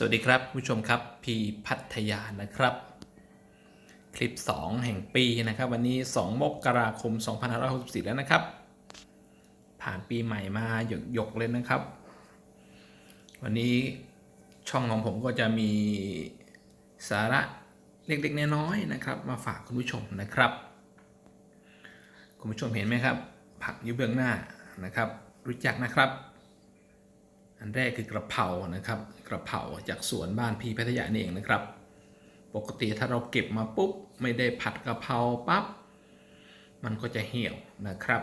สวัสดีครับผู้ชมครับพีพัทยานะครับ คลิป 2 แห่งปีนะครับ วันนี้ 2 มกราคม 2564 แล้วนะครับ ผ่านปีใหม่มาหยกหยกๆเลยนะครับ วันนี้ช่องของผมก็จะมีสาระเล็กๆน้อยๆนะครับ มาฝากคุณผู้ชมนะครับ คุณผู้ชมเห็นไหมครับ ผักอยู่เบื้องหน้านะครับ รู้จักนะครับ อันแรกคือกระเพรานะครับ กระเพราจากสวนบ้านพี่พัทยานี่เองนะครับ ปกติถ้าเราเก็บมาปุ๊บ ไม่ได้ผัดกระเพราปั๊บมันก็จะเหี่ยวนะครับ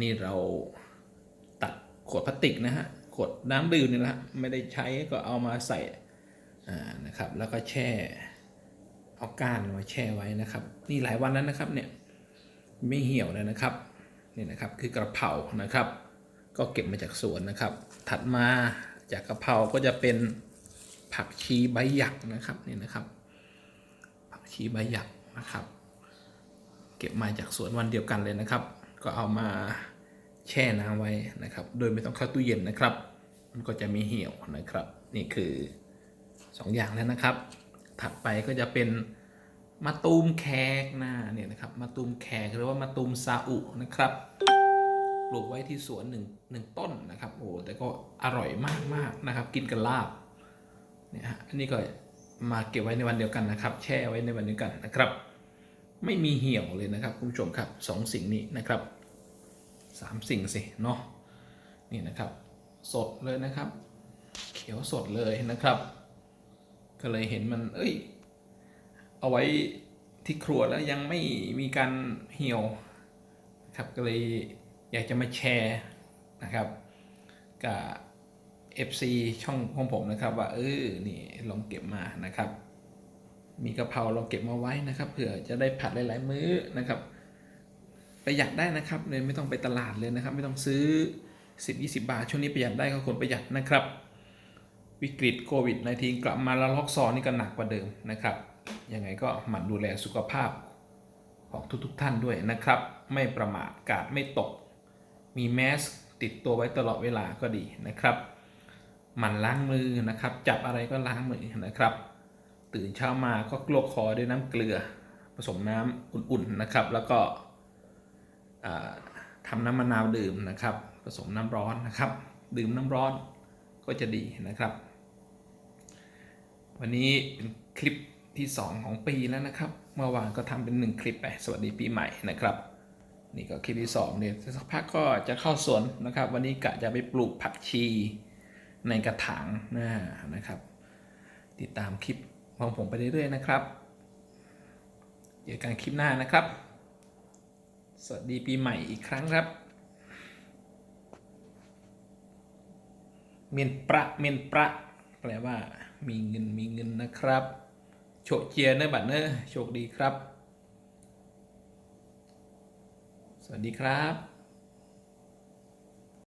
นี่เราตัดขวดพลาสติกนะฮะขวดน้ำดื่มนี่แหละไม่ได้ใช้ก็เอามาใส่นะครับ แล้วก็แช่เอาก้านมาแช่ไว้นะครับ นี่หลายวันแล้วนะครับเนี่ยไม่เหี่ยวเลยนะครับนี่นะครับคือกระเพรานะครับ ก็เก็บมาจากสวนนะครับ ถัดมาจากกะเพราก็จะเป็นผักชีใบหยักนะครับนี่นะครับ ผักชีใบหยักนะครับ เก็บมาจากสวนวันเดียวกันเลยนะครับ ก็เอามาแช่น้ำไว้นะครับ โดยไม่ต้องเข้าตู้เย็นนะครับ มันก็จะมีเหี่ยวนะครับ นี่คือสองอย่างแล้วนะครับ ถัดไปก็จะเป็นมะตูมแขกนะเนี่ยนะครับมะตูมแขกหรือว่ามะตูมซาอุนะครับ ปลูกไว้ที่สวนหนึ่งหนึ่งต้นนะครับ โอ้แต่ก็อร่อยมากมากนะครับ กินกับลาบเนี่ยฮะอันนี้ก็มาเก็บไว้ในวันเดียวกันนะครับ แช่ไว้ในวันเดียวกันนะครับ ไม่มีเหี่ยวเลยนะครับคุณผู้ชมครับสองสิ่งนี้นะครับสามสิ่งสิเนาะนี่นะครับ สดเลยนะครับ เขียวสดเลยนะครับ ก็เลยเห็นมัน เอ้ย เอาไว้ที่ครัวแล้วยังไม่มีการเหี่ยวนะครับก็เลย อยากจะมาแชร์นะครับกับ FC ช่องของผมนะครับ ว่าเออนี่ลองเก็บมานะครับ มีกะเพราลองเก็บมาไว้นะครับเผื่อจะได้ผัดหลาย ๆ มื้อนะครับประหยัดได้นะครับเลยไม่ต้องไปตลาดเลยนะครับ ไม่ต้องซื้อ 10-20 บาท ช่วงนี้ประหยัดได้ก็ควรประหยัดนะครับ วิกฤตโควิด -19 กลับมาแล้วล็อกซอนนี่ก็หนักกว่าเดิมนะครับยังไงก็หมั่นดูแลสุขภาพของทุกๆทท่านด้วยนะครับ ไม่ประมาทกาดไม่ตก มีแมสติดตัวไว้ตลอดเวลาก็ดีนะครับ หมั่นล้างมือนะครับ จับอะไรก็ล้างมือนะครับ ตื่นเช้ามาก็กลวกคอด้วยน้ำเกลือ ผสมน้ำอุ่นๆนะครับ แล้วก็อ่าทำน้ำมะนาวดื่มนะครับ ผสมน้ำร้อนนะครับ ดื่มน้ำร้อนก็จะดีนะครับ วันนี้เป็นคลิปที่ 2 ของปีแล้วนะครับ เมื่อวานก็ทำเป็น 1 คลิปไปสวัสดีปีใหม่นะครับ นี่ก็คลิปที่2เนี่ยสักพักก็จะเข้าสวนนะครับ วันนี้กะจะไปปลูกผักชีในกระถางน้านะครับ ติดตามคลิปของผมไปเรื่อยๆนะครับเจอกันคลิปหน้านะครับ สวัสดีปีใหม่อีกครั้งครับ เมียนประเมียนประแปลว่ามีเงินมีเงินนะครับ โชคเจียเนอะบัตเนอะโชคดีครับ สวัสดีครับ